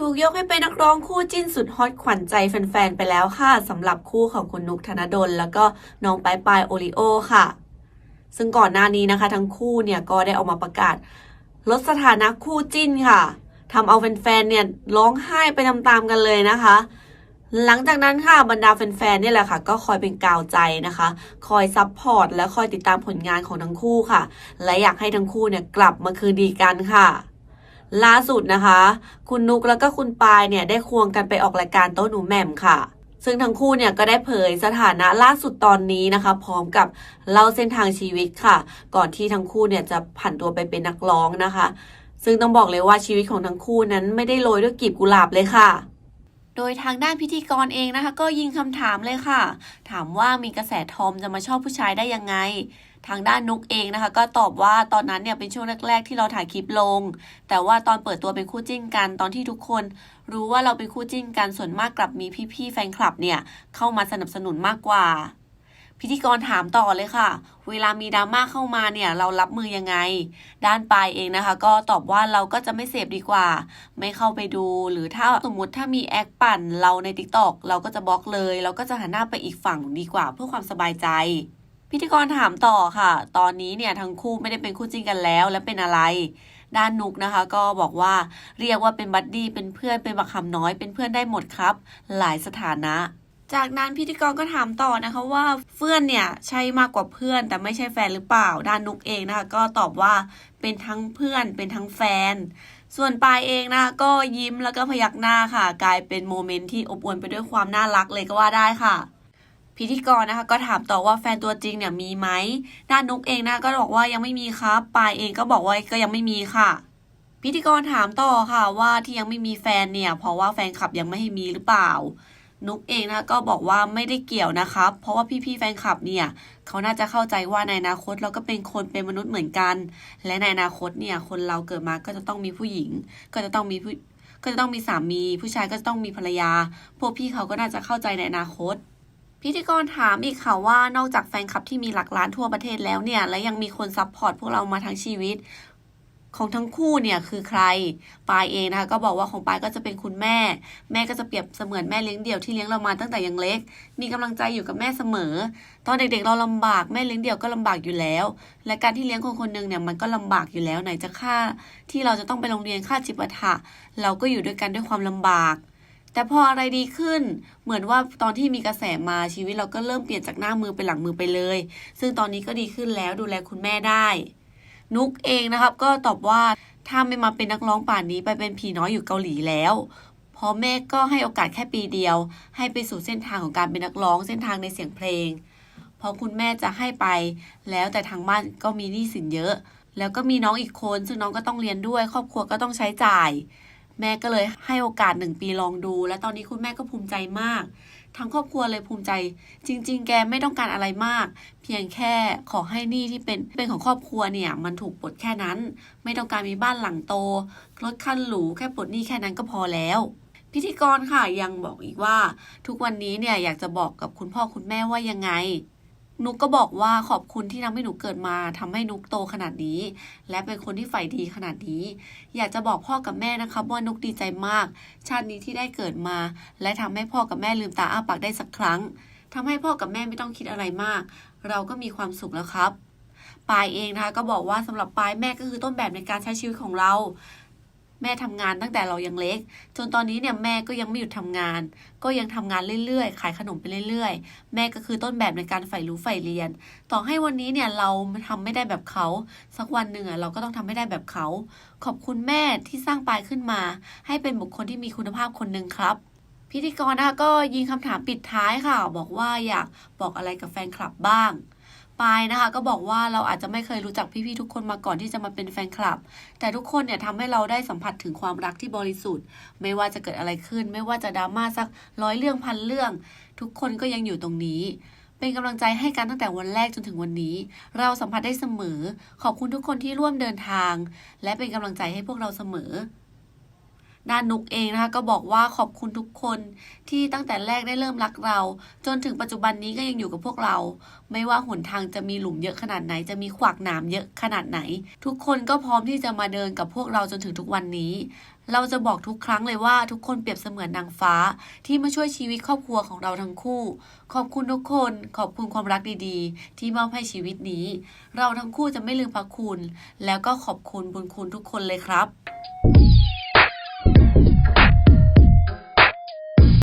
ถูกยกให้เป็นนักร้องคู่จิ้นสุดฮอตขวัญใจแฟนๆ ไปแล้วค่ะสำหรับคู่ของคุณนุกธนดล แล้วก็น้องปลายปลายโอริโอค่ะ ซึ่งก่อนหน้านี้นะคะ ทั้งคู่เนี่ยก็ได้ออกมาประกาศ ลดสถานะคู่จิ้นค่ะทำเอาแฟนๆ เนี่ยร้องไห้ไปตามๆกันเลยนะคะ หลังจากนั้นค่ะบรรดาแฟนๆ เนี่ยแหละค่ะ ก็คอยเป็นกาวใจนะคะ คอยซัพพอร์ตและคอยติดตามผลงานของทั้งคู่ค่ะ และอยากให้ทั้งคู่เนี่ยกลับมาคืนดีกันค่ะ ล่าสุดนะคะ คุณนุกแล้วก็คุณปายเนี่ยได้ควงกันไปออกรายการโต๊ะหนูแหม่มค่ะ ซึ่งทั้งคู่เนี่ยก็ได้เผยสถานะล่าสุดตอนนี้นะคะ พร้อมกับเล่าเส้นทางชีวิตค่ะ ก่อนที่ทั้งคู่เนี่ยจะผันตัวไปเป็นนักร้องนะคะ ซึ่งต้องบอกเลยว่าชีวิตของทั้งคู่นั้นไม่ได้โรยด้วยกลีบกุหลาบเลยค่ะ โดยทางด้านพิธีกรเองนะคะ ก็ยิงคำถามเลยค่ะ ถามว่ามีกระแสทอมจะมาชอบผู้ชายได้ยังไง ทางด้านนุกเองนะคะ ก็ตอบว่าตอนนั้นเนี่ยเป็นช่วงแรก ๆ ที่เราถ่ายคลิปลง แต่ว่าตอนเปิดตัวเป็นคู่จิ้นกันตอนที่ทุกคน รู้ว่าเราเป็นคู่จิ้นกันส่วนมากกลับมีพี่ๆแฟนคลับเนี่ยเข้ามาสนับสนุนมากกว่า พิธีกรถามต่อเลยค่ะ เวลามีดราม่าเข้ามาเนี่ยเรารับมือยังไง ด้านปายเองนะคะ ก็ตอบว่าเราก็จะไม่เสพดีกว่า ไม่เข้าไปดู หรือถ้าสมมติถ้ามีแอคปั่นเราใน t ิ k t o k เราก็จะบล็อกเลย เราก็จะหันหน้าไปอีกฝั่งดีกว่า เพื่อความสบายใจ พิธีกรถามต่อค่ะ ตอนนี้เนี่ยทั้งคู่ไม่ได้เป็นคู่จริงกันแล้วและเป็นอะไร ด้านนุกนะคะ ก็บอกว่าเรียกว่าเป็นบัดดี้เป็นเพื่อนเป็นบักคำน้อยเป็นเพื่อนได้หมดครับ หลายสถานะ จากนั้นพิธีกรก็ถามต่อนะคะว่าเพื่อนเนี่ยใช่มากกว่าเพื่อน แต่ไม่ใช่แฟนหรือเปล่า ด้านนุกเองนะคะก็ตอบว่าเป็นทั้งเพื่อนเป็นทั้งแฟน ส่วนปายเองนะก็ยิ้มแล้วก็พยักหน้าค่ะ กลายเป็นโมเมนต์ที่อบอวลไปด้วยความน่ารักเลยก็ว่าได้ค่ะพิธีกรนะคะก็ถามต่อว่าแฟนตัวจริงเนี่ยมีไหมด้านนุกเองนะก็บอกว่ายังไม่มีครับปายเองก็บอกว่าก็ยังไม่มีค่ะ พิธีกรถามต่อค่ะว่าที่ยังไม่มีแฟนเนี่ยเพราะว่าแฟนคลับยังไม่ให้มีหรือเปล่า นุกเองนะก็บอกว่าไม่ได้เกี่ยวนะครับ เพราะว่าพี่ๆแฟนคลับเนี่ยเขาน่าจะเข้าใจว่าในอนาคตเราก็เป็นคนเป็นมนุษย์เหมือนกัน และในอนาคตเนี่ยคนเราเกิดมาก็จะต้องมีผู้หญิง ก็จะต้องมีผู้ก็จะต้องมีสามี ผู้ชายก็จะต้องมีภรรยา พวกพี่เขาก็น่าจะเข้าใจในอนาคต พิธีกรถามอีกค่ะว่านอกจากแฟนคลับที่มีหลักล้านทั่วประเทศแล้วเนี่ยและยังมีคนซัพพอร์ตพวกเรามาทั้งชีวิต ของทั้งคู่เนี่ยคือใคร ปายเองนะคะก็บอกว่าของปายก็จะเป็นคุณแม่ แม่ก็จะเปรียบเสมือนแม่เลี้ยงเดี่ยวที่เลี้ยงเรามาตั้งแต่ยังเล็ก มีกำลังใจอยู่กับแม่เสมอ ตอนเด็กๆเราลำบากแม่เลี้ยงเดี่ยวก็ลำบากอยู่แล้ว และการที่เลี้ยงคนคนหนึ่งเนี่ยมันก็ลำบากอยู่แล้วไหนจะค่า ที่เราจะต้องไปโรงเรียนค่าจิปาถะเราก็อยู่ด้วยกันด้วยความลำบากแต่พออะไรดีขึ้น เหมือนว่าตอนที่มีกระแสมาชีวิตเราก็เริ่มเปลี่ยนจากหน้ามือเป็นหลังมือไปเลย ซึ่งตอนนี้ก็ดีขึ้นแล้วดูแลคุณแม่ได้ นุกเองนะครับ ก็ตอบว่าถ้าไม่มาเป็นนักร้องป่านนี้ไปเป็นผีน้อยอยู่เกาหลีแล้วเพราะแม่ก็ให้โอกาสแค่ปีเดียว ให้ไปสู่เส้นทางของการเป็นนักร้องเส้นทางในเสียงเพลง เพราะคุณแม่จะให้ไป แล้วแต่ทางบ้านก็มีหนี้สินเยอะ แล้วก็มีน้องอีกคน ซึ่งน้องก็ต้องเรียนด้วย ครอบครัวก็ต้องใช้จ่าย แม่ก็เลยให้โอกาสหนึ่งปีลองดู และตอนนี้คุณแม่ก็ภูมิใจมาก ทั้งครอบครัวเลยภูมิใจ จริง ๆ แกไม่ต้องการอะไรมาก เพียงแค่ขอให้หนี้ที่เป็นเป็นของครอบครัวเนี่ย มันถูกปลดแค่นั้น ไม่ต้องการมีบ้านหลังโตรถคันหรูแค่ปลดหนี้แค่นั้นก็พอแล้วพิธีกรค่ะยังบอกอีกว่า ทุกวันนี้เนี่ยอยากจะบอกกับคุณพ่อคุณแม่ว่ายังไง นุกก็บอกว่าขอบคุณที่ทำให้หนูเกิดมาทำให้นุกโตขนาดนี้ และเป็นคนที่ใฝ่ดีขนาดนี้ อยากจะบอกพ่อกับแม่นะครับว่านุกดีใจมาก ชาตินี้ที่ได้เกิดมา และทำให้พ่อกับแม่ลืมตาอ้าปากได้สักครั้งทำให้พ่อกับแม่ไม่ต้องคิดอะไรมาก เราก็มีความสุขแล้วครับปายเองนะคะก็บอกว่าสำหรับปายแม่ก็คือต้นแบบในการใช้ชีวิตของเรา แม่ทำงานตั้งแต่เรายังเล็ก จนตอนนี้เนี่ยแม่ก็ยังไม่หยุดทำงาน ก็ยังทำงานเรื่อยๆ ขายขนมไปเรื่อยๆ แม่ก็คือต้นแบบในการใฝ่รู้ใฝ่เรียน ต่อให้วันนี้เนี่ยเราทำไม่ได้แบบเขา สักวันหนึ่งอะเราก็ต้องทำไม่ได้แบบเขา ขอบคุณแม่ที่สร้างปายขึ้นมา ให้เป็นบุคคลที่มีคุณภาพคนหนึ่งครับพิธีกรนะคะก็ยิงคำถามปิดท้ายค่ะ บอกว่าอยากบอกอะไรกับแฟนคลับบ้าง ปายนะคะ ก็บอกว่าเราอาจจะไม่เคยรู้จักพี่ๆทุกคนมาก่อนที่จะมาเป็นแฟนคลับ แต่ทุกคนเนี่ยทำให้เราได้สัมผัสถึงความรักที่บริสุทธิ์ ไม่ว่าจะเกิดอะไรขึ้น ไม่ว่าจะดราม่าสักร้อยเรื่องพันเรื่อง ทุกคนก็ยังอยู่ตรงนี้ เป็นกำลังใจให้กันตั้งแต่วันแรกจนถึงวันนี้ เราสัมผัสได้เสมอ ขอบคุณทุกคนที่ร่วมเดินทาง และเป็นกำลังใจให้พวกเราเสมอ ด้านนุกเองนะคะก็บอกว่าขอบคุณทุกคนที่ตั้งแต่แรกได้เริ่มรักเรา จนถึงปัจจุบันนี้ก็ยังอยู่กับพวกเรา ไม่ว่าหนทางจะมีหลุมเยอะขนาดไหน จะมีขวากหนามเยอะขนาดไหน ทุกคนก็พร้อมที่จะมาเดินกับพวกเราจนถึงทุกวันนี้ เราจะบอกทุกครั้งเลยว่าทุกคนเปรียบเสมือนนางฟ้า ที่มาช่วยชีวิตครอบครัวของเราทั้งคู่ ขอบคุณทุกคน ขอบคุณความรักดีๆ ที่มอบให้ชีวิตนี้ เราทั้งคู่จะไม่ลืมพระคุณ แล้วก็ขอบคุณบุญคุณทุกคนเลยครับ